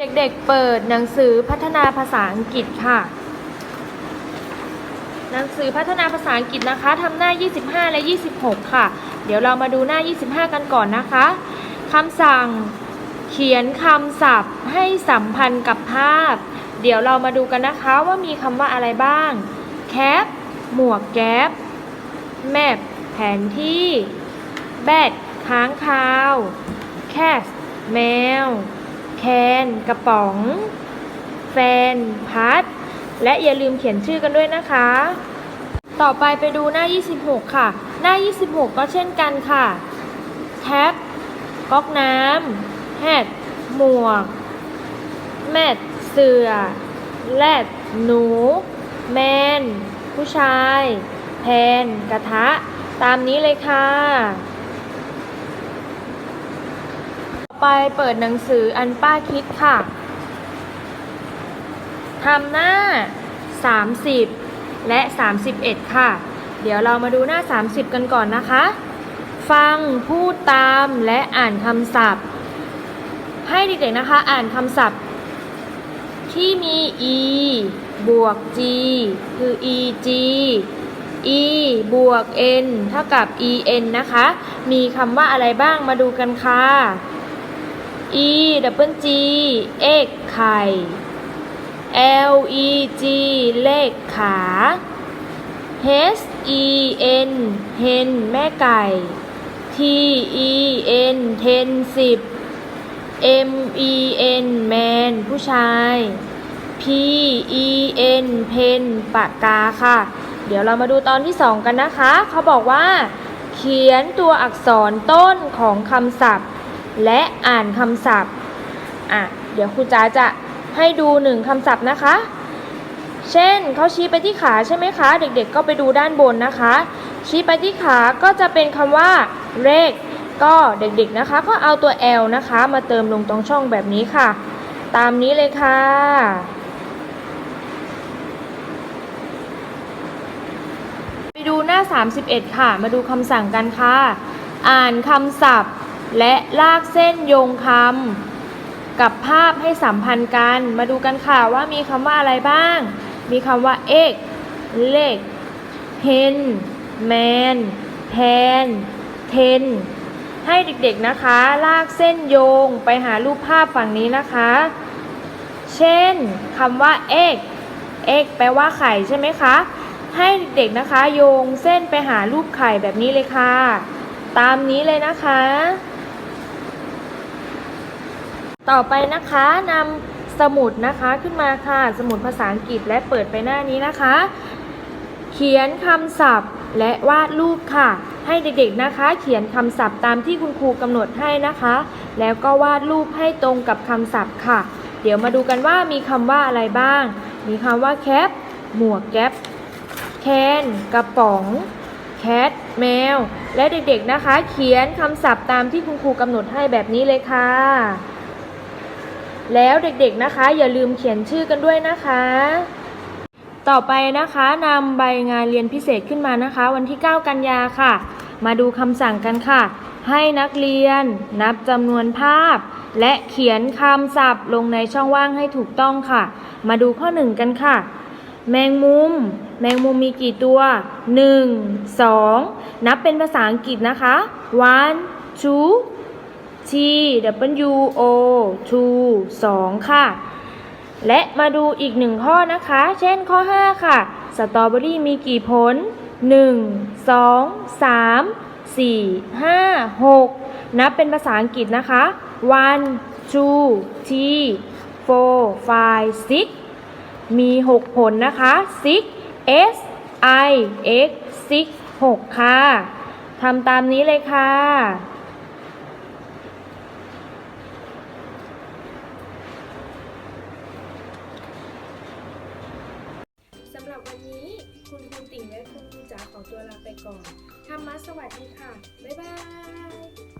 เด็กๆเปิดหนังสือพัฒนาภาษาอังกฤษค่ะ หนังสือพัฒนาภาษาอังกฤษนะคะทำหน้า 25 และ 26 ค่ะ เดี๋ยวเรามาดูหน้า 25 กันก่อนนะคะคำสั่งเขียนคำศัพท์ให้สัมพันธ์กับภาพ เดี๋ยวเรามาดูกันนะคะว่ามีคำว่าอะไรบ้าง แคป หมวกแก๊ปแมปแผนที่ แบดค้างคาว แคส แมว แคน กระป๋อง แฟน พัด และอย่าลืมเขียนชื่อกันด้วยนะคะ ต่อไปไปดูหน้า 26 ค่ะ หน้า 26 ก็เช่นกันค่ะ แท็บ ก๊อกน้ำแฮดหมวก แมทเสือแรดหนู แมน ผู้ชาย แพน กระทะ ตามนี้เลยค่ะ ต่อ ไปเปิดหนังสืออันป้าคิดค่ะ ทำหน้า 30 และ 31 ค่ะ เดี๋ยวเรามาดูหน้า 30 กันก่อนนะคะ ฟัง พูดตาม และอ่านคำศัพท์ ให้เด็กๆนะคะ อ่านคำศัพท์ ที่มี e บวก g คือ eg e บวก n เท่ากับ en นะคะ มีคำว่าอะไรบ้างมาดูกันค่ะ e double g เอกไข่ L E G เลขขา H E N เฮนแม่ไก่ T E N เทนสิบ M E N แมนผู้ชาย P E N เพนปากกาค่ะ เดี๋ยวเรามาดูตอนที่สองกันนะคะ เขาบอกว่า เขียนตัวอักษรต้นของคำศัพท์ และอ่านคำศัพท์อะเดี๋ยวครูจ๋าจะให้ดูหนึ่งคำศัพท์นะคะ เช่นเขาชี้ไปที่ขาใช่ไหมคะ เด็กๆก็ไปดูด้านบนนะคะ ชี้ไปที่ขาก็จะเป็นคำว่าเลขก็เด็กๆนะคะ ก็เอาตัว L นะคะ มาเติมลงตรงช่องแบบนี้ค่ะ ตามนี้เลยค่ะ ไปดูหน้า 31 ค่ะ มาดูคำสั่งกันค่ะ อ่านคำศัพท์ และลากเส้นโยงคำกับภาพให้สัมพันธ์กัน มาดูกันค่ะว่ามีคำว่าอะไรบ้าง มีคำว่าเอกเลขเฮนแมนแทนเทนให้เด็กๆนะคะ ลากเส้นโยงไปหารูปภาพฝั่งนี้นะคะ เช่นคำว่าเอกเอกแปลว่าไข่ใช่ไหมคะ ให้เด็กๆนะคะ โยงเส้นไปหารูปไข่แบบนี้เลยค่ะ ตามนี้เลยนะคะ ต่อไปนะคะนำสมุดนะคะขึ้นมาค่ะ สมุดภาษาอังกฤษและเปิดไปหน้านี้นะคะ เขียนคำศัพท์และวาดรูปค่ะ ให้เด็กๆนะคะ เขียนคำศัพท์ตามที่คุณครูกำหนดให้นะคะ แล้วก็วาดรูปให้ตรงกับคำศัพท์ค่ะ เดี๋ยวมาดูกันว่ามีคำว่าอะไรบ้าง มีคำว่าแคปหมวกแก๊ปแคนกระป๋องแคทแมว และเด็กๆนะคะ เขียนคำศัพท์ตามที่คุณครูกำหนดให้แบบนี้เลยค่ะ แล้วเด็กๆนะคะ อย่าลืมเขียนชื่อกันด้วยนะคะ ต่อไปนะคะนำใบงานเรียนพิเศษขึ้นมานะคะ วันที่ 9 กันยาค่ะ มาดูคำสั่งกันค่ะ ให้นักเรียนนับจำนวนภาพ และเขียนคำศัพท์ลงในช่องว่างให้ถูกต้องค่ะ มาดูข้อ 1 กันค่ะ แมงมุม แมงมุมมีกี่ตัว 1 2 นับเป็นภาษาอังกฤษนะคะ one two T W O 2 2 ค่ะ และมาดูอีกหนึ่งข้อนะคะ เช่นข้อ 5 ค่ะ สตรอเบอรี่มีกี่ผล 1 2 3 4 5 6 นับเป็นภาษาอังกฤษนะคะ one two three four five six มี 6 ผลนะคะ six s i x six 6 ค่ะ ทำตามนี้เลยค่ะำหรับวันนี้คุณครูติ่งและคุณครูจ๋าขอตัวลาไปก่อนทำมาสวัสดีค่ะ บ๊ายบาย